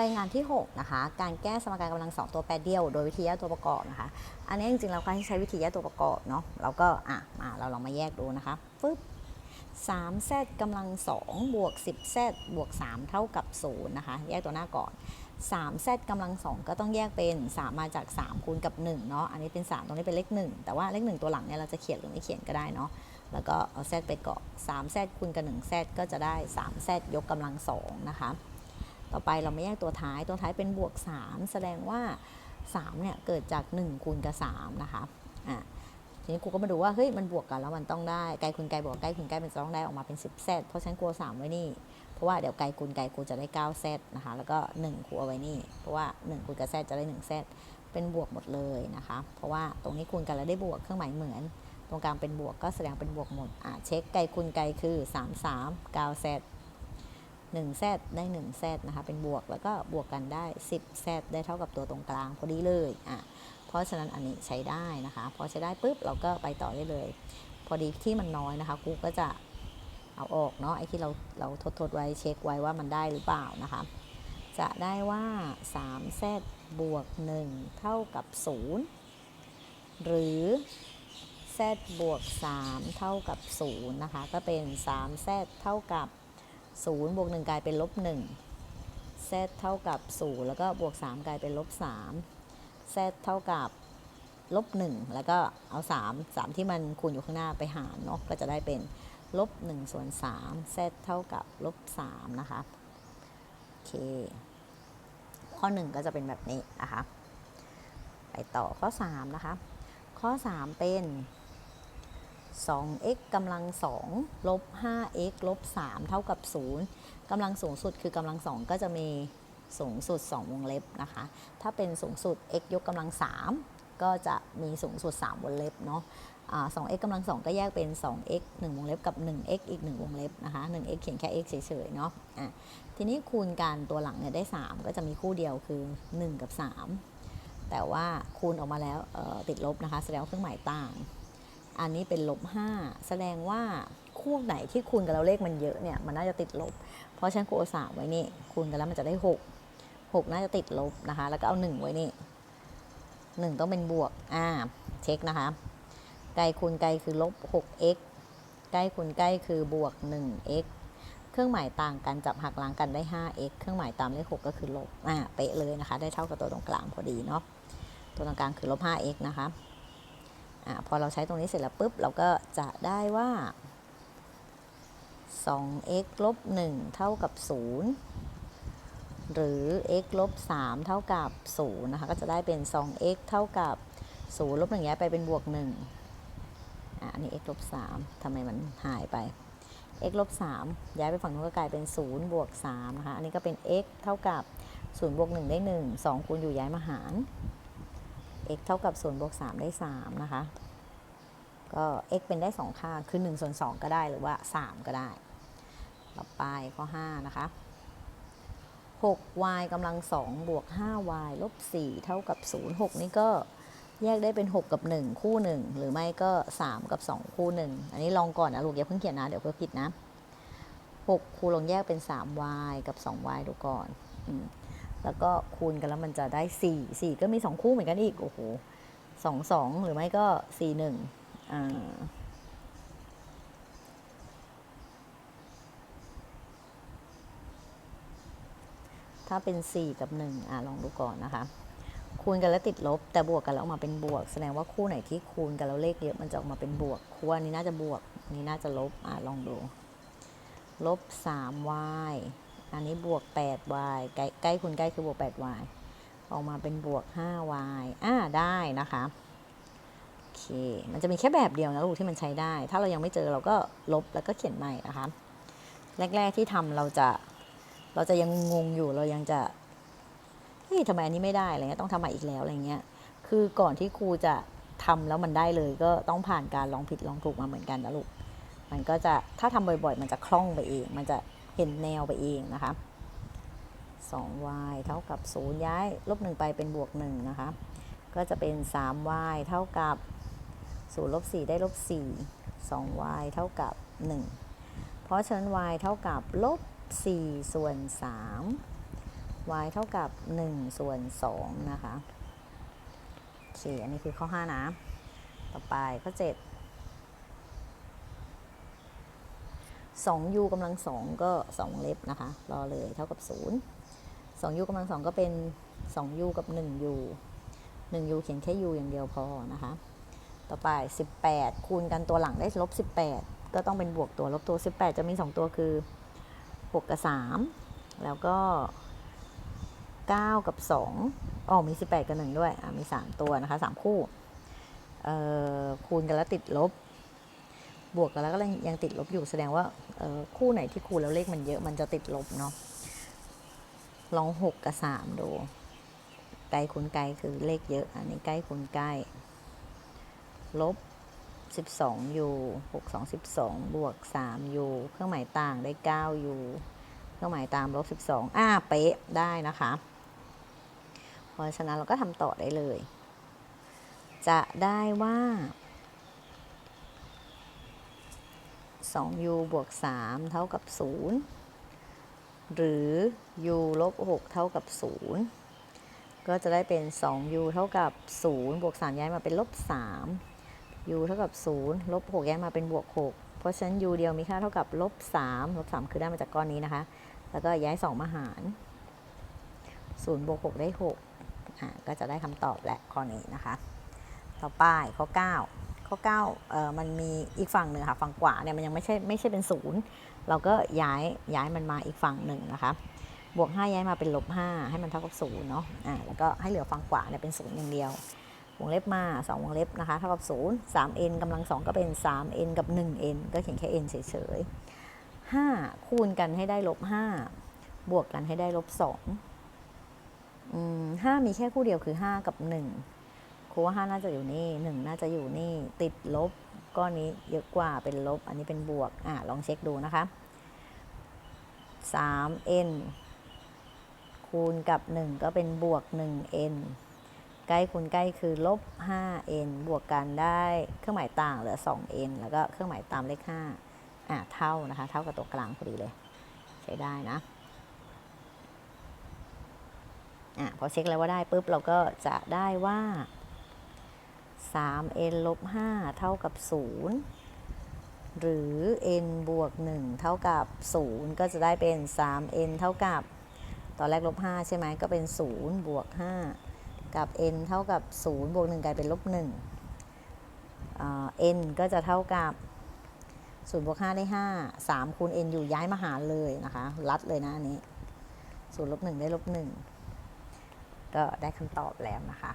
ใบงานที่ 6 นะคะ การแก้สมการกำลังสองตัวแปรเดียว โดยวิธีแยกตัวประกอบนะคะ อันนี้จริงๆเราก็ให้ใช้วิธีแยกตัวประกอบเนาะเราก็อะมาเราลองมาแยกดูนะคะปึ๊บ3แซดกำลัง2บวก10แซดบวก 3 เท่ากับ0นะคะ แยกตัวหน้าก่อน3แซดกำลัง2ก็ต้องแยกเป็น 3 มาจาก 3 คูณกับ1เนาะอันนี้เป็น 3 ตรงนี้เป็นเลข 1 แต่ว่าเลข 1 ตัวหลังเนี่ยเราจะเขียนหรือไม่เขียนก็ได้เนาะแล้วก็เอาแซดไปเกาะ3แซดคูณกับ1แซดก็จะได้3แซดยกกำลัง2นะคะ ต่อไปเราไม่แยกตัวท้าย ตัวท้ายเป็นบวก 3 แสดงว่า3เนี่ยเกิดจาก 1 คูณกับ 3 นะคะ อะ ทีนี้ครูก็มาดูว่า เฮ้ย มันบวกกันแล้วมันต้องได้ ไกลคูณไกลบวกไกลคูณไกลมันจะต้องได้ออกมาเป็น 10แซดเพราะฉันกลัว 3 ไว้นี่ เพราะว่าเดี๋ยวไกลคูณไกลครูจะได้9แซดนะคะ แล้วก็1ครูเอาไว้นี่ เพราะว่า1คูณกับแซดจะได้1แซดเป็นบวกหมดเลยนะคะ เพราะว่าตรงนี้คูณกันแล้วได้บวกเครื่องหมายเหมือน ตรงกลางเป็นบวกก็แสดงเป็นบวกหมด อะ เช็คไกลคูณไกลคือ 3 3 9แซด 1แซดได้1แซดนะคะเป็นบวกแล้วก็บวกกันได้ 10แซดได้เท่ากับตัวตรงกลางพอดีเลยอะเพราะฉะนั้นอันนี้ใช้ได้นะคะ พอใช้ได้ปุ๊บเราก็ไปต่อได้เลย พอดีที่มันน้อยนะคะครูก็จะเอาออกเนาะไอ้ที่เราเราทดทดไว้เช็คไว้ว่ามันได้หรือเปล่านะคะ จะได้ว่า3 z บวก 1 เท่ากับ 0 หรือ z บวก 3 เท่ากับ 0 นะคะ ก็เป็น3 z เท่ากับ 0บวก1กลายเป็นลบ1 z เท่ากับ 0 แล้วก็บวก 3 กลายเป็นลบ3 z เท่ากับลบ1แล้วก็เอา 3 3 ที่มันคูณอยู่ข้างหน้าไปหารเนาะก็จะได้เป็นลบ1ส่วน3 z เท่ากับลบ3นะคะโอเค ข้อ 1 ก็จะเป็นแบบนี้นะคะ ไปต่อข้อ 3 นะคะ ข้อ 3 เป็น 2x กำลัง2ลบ 5x ลบ 3 เท่ากับ 0กำลังสูงสุดคือกำลัง 2 ก็จะมีสูงสุด 2 วงเล็บนะคะ ถ้าเป็นสูงสุด x ยกกำลัง 3 ก็จะมีสูงสุด 3 วงเล็บเนาะอ่า 2x กำลัง2ก็แยกเป็น 2x 1 วงเล็บกับ 1x อีก 1 วงเล็บนะคะ 1x เขียนแค่ x เฉยๆเนาะะทีนี้คูณกันตัวหลังเนี่ยได้ 3 ก็จะมีคู่เดียวคือ 1 กับ 3 แต่ว่าคูณออกมาแล้วติดลบนะคะ แสดงว่าเครื่องหมายต่าง อันนี้เป็นลบ 5 แสดงว่าคู่ไหนที่คูณกันแล้วเลขมันเยอะเนี่ยมันน่าจะติดลบ เพราะฉะนันครูเอาสามไว้นี่คูณกันแล้วมันจะได้ 6 6 น่าจะติดลบนะคะ แล้วก็เอา 1 ไว้นี่1ต้องเป็นบวกอ่าเช็คนะคะไกลคูณไกลคือลบ 6x ใกล้คูณใกล้คือบวก 1x เครื่องหมายต่างกันจับหักล้างกันได้ 5x เครื่องหมายตามเลข 6 ก็คือลบอ่าเป๊ะเลยนะคะ ได้เท่ากับตัวตรงกลางพอดีเนาะตัวตรงกลางคือลบ 5x นะคะ อพอเราใช้ตรงนี้เสร็จแล้วปุ๊บ เราก็จะได้ว่า 2x ลบ 1 เท่ากับ 0 หรือ x ลบ 3 เท่ากับ 0 นะคะ ก็จะได้เป็น 2x เท่ากับ 0 ลบ1ย้ายไปเป็นบวก 1อะอันนี้ x ลบ3ทำไมมันหายไป x ลบ3ย้ายไปฝั่งนู้นก็กลายเป็น 0 บวก3นะคะ อันนี้ก็เป็น x เท่ากับ 0 บวก 1 ได้ 1 2 คูณอยู่ย้ายมาหาร x เท่ากับ0บวก3ได้ 3 นะคะ ก็ x เป็นได้ 2 ค่า คือ1ส่วน2ก็ได้หรือว่า 3 ก็ได้ ต่อไปข้อ 5 นะคะ 6y กำลัง2บวก 5y ลบ 4 เท่ากับ 0 6 นี่ก็แยกได้เป็น 6 กับ 1 คู่ 1 หรือไม่ก็ 3 กับ 2 คู่ 1 อันนี้ลองก่อนนะลูกอย่าเพิ่งเขียนนะ เดี๋ยวเพื่อผิดนะ 6ครูลองแยกเป็น 3y กับ 2y ดูก่อนอ แล้วก็คูณกันแล้วมันจะได้ 4 4 ก็มี 2 คู่เหมือนกันอีก โอ้โห2 2หรือไม่ก็4 1อ่าถ้าเป็น 4 กับ1อะลองดูก่อนนะคะ คูณกันแล้วติดลบ แต่บวกกันแล้วออกมาเป็นบวก แสดงว่าคู่ไหนที่คูณกันแล้วเลขเยอะมันจะออกมาเป็นบวก คู่นี้น่าจะบวกนนี้น่าจะลบ อะลองดู ลบ 3y อันนี้บวก 8y ใกล้ใกล้คูณใกล้คือบวก 8y ออกมาเป็นบวก 5y อ่าได้นะคะโอเค มันจะมีแค่แบบเดียวนะลูกที่มันใช้ได้ ถ้าเรายังไม่เจอเราก็ลบแล้วก็เขียนใหม่นะคะ แรก ๆที่ทำเราจะเราจะยังงงอยู่เรายังจะเฮ้ยทำไมอันนี้ไม่ได้อะไรเงี้ยต้องทำใหม่อีกแล้วอะไรเงี้ย คือก่อนที่ครูจะทำแล้วมันได้เลย ก็ต้องผ่านการลองผิดลองถูกมาเหมือนกันนะลูกมันก็จะถ้าทำบ่อย ๆ มันจะคล่องไปเองมันจะ เห็นแนวไปเองนะคะ 2y เท่ากับ 0 ย้ายลบ1ไปเป็นบวก1นะคะ ก็จะเป็น 3y เท่ากับ 0 ลบ 4 ได้ลบ 4 2y เท่ากับ 1 เพราะฉะนั้น y เท่ากับลบ 4 ส่วน 3 y เท่ากับ 1 ส่วน 2 นะคะโอเคอันนี้คือข้อ 5 นะ ต่อไปข้อ 7 2u กำลัง2ก็ 2 เล็บนะคะ รอเลยเท่ากับ 0 2u กำลัง2ก็เป็น 2u กับ 1u 1u เขียนแค่ u อย่างเดียวพอนะคะ ต่อไป 18 คูณกันตัวหลังได้ลบ 18 ก็ต้องเป็นบวกตัวลบตัว 18 จะมี 2 ตัวคือ 6 กับ 3 แล้วก็ 9 กับ 2อ๋อมี 18 กับ 1 ด้วย มี 3 ตัวนะคะ 3 คู่คูณกันแล้วติดลบ บวกกันแล้วก็ยังติดลบอยู่แสดงว่าคู่ไหนที่คูณแล้วเลขมันเยอะมันจะติดลบเนาะลอง6กับ3ดูไกลคูณไกลคือเลขเยอะ อันนี้ใกล้คูณใกล้ ลบ12องอยู่6 2 12บสองบวก3อยู่ เครื่องหมายต่างได้9อยู่ เครื่องหมายตามลบ12อ่าเป๊ะได้นะคะ เพราะฉะนั้นเราก็ทำต่อได้เลย จะได้ว่า 2u บวก 3 เท่ากับ 0 หรือ u ลบ 6 เท่ากับ 0 ก็จะได้เป็น 2u เท่ากับ 0 บวก 3 ย้ายมาเป็นลบ 3 u เท่ากับ 0 ลบ 6 ย้ายมาเป็นบวก 6 เพราะฉะนั้น u เดียวมีค่าเท่ากับลบ 3 ลบ 3 คือได้มาจากก้อนนี้นะคะ แล้วก็ย้าย 2 มาหาร 0 บวก 6 ได้ 6 อ่า ก็จะได้คำตอบและข้อนี้นะคะ ต่อไปข้อ 9 ข้อ9เอ่อมันมีอีกฝั่งหนึ่งค่ะ ฝั่งขวาเนี่ยมันยังไม่ใช่ไม่ใช่เป็นศูนย์เราก็ย้ายย้ายมันมาอีกฝั่งหนึ่งนะคะบวก 5 ย้ายมาเป็นลบ 5 ให้มันเท่ากับ0เนาะอ่าแล้วก็ให้เหลือฝั่งขวาเนี่ยเป็น0อย่างเดียววงเล็บมา 2 วงเล็บนะคะเท่ากับ 0 3n กำลัง 2 ก็เป็น 3n กับ 1n ก็เขียนแค่ n เฉยๆ 5 คูณกันให้ได้ลบ 5 บวกกันให้ได้ลบ2อืม5มีแค่คู่เดียวคือ 5 กับ 1 รูว่า 5 น่าจะอยู่นี่ 1 น่าจะอยู่นี่ ติดลบ ก้อนนี้เยอะกว่าเป็นลบ อันนี้เป็นบวก อ่าลองเช็คดูนะคะ 3n คูณกับ 1 ก็เป็นบวก 1n ใกล้คูณใกล้คือลบ 5n บวกกันได้เครื่องหมายต่างเหลือ 2n แล้วก็เครื่องหมายตามเลข 5 อะ เท่านะคะ เท่ากับตัวกลางพอดีเลย ใช้ได้นะอะพอเช็คแล้วว่าได้ปุ๊บเราก็จะได้ว่า 3n ลบ5เท่ากับ 0 หรือ n บวก 1 เท่ากับ 0 ก็จะได้เป็น 3n เท่ากับ ตอนแรกลบ 5 ใช่ไหมก็เป็น 0 บวก 5 กับ n เท่ากับ 0 บวก 1 กลายเป็นลบ1อ่า n ก็จะเท่ากับ 0 บวก 5 ได้ 5 3 คูณ n อยู่ย้ายมาหารเลยนะคะ รัดเลยนะอันนี้ 0 ลบ 1 ได้ลบ 1 ก็ได้คำตอบแล้วนะคะ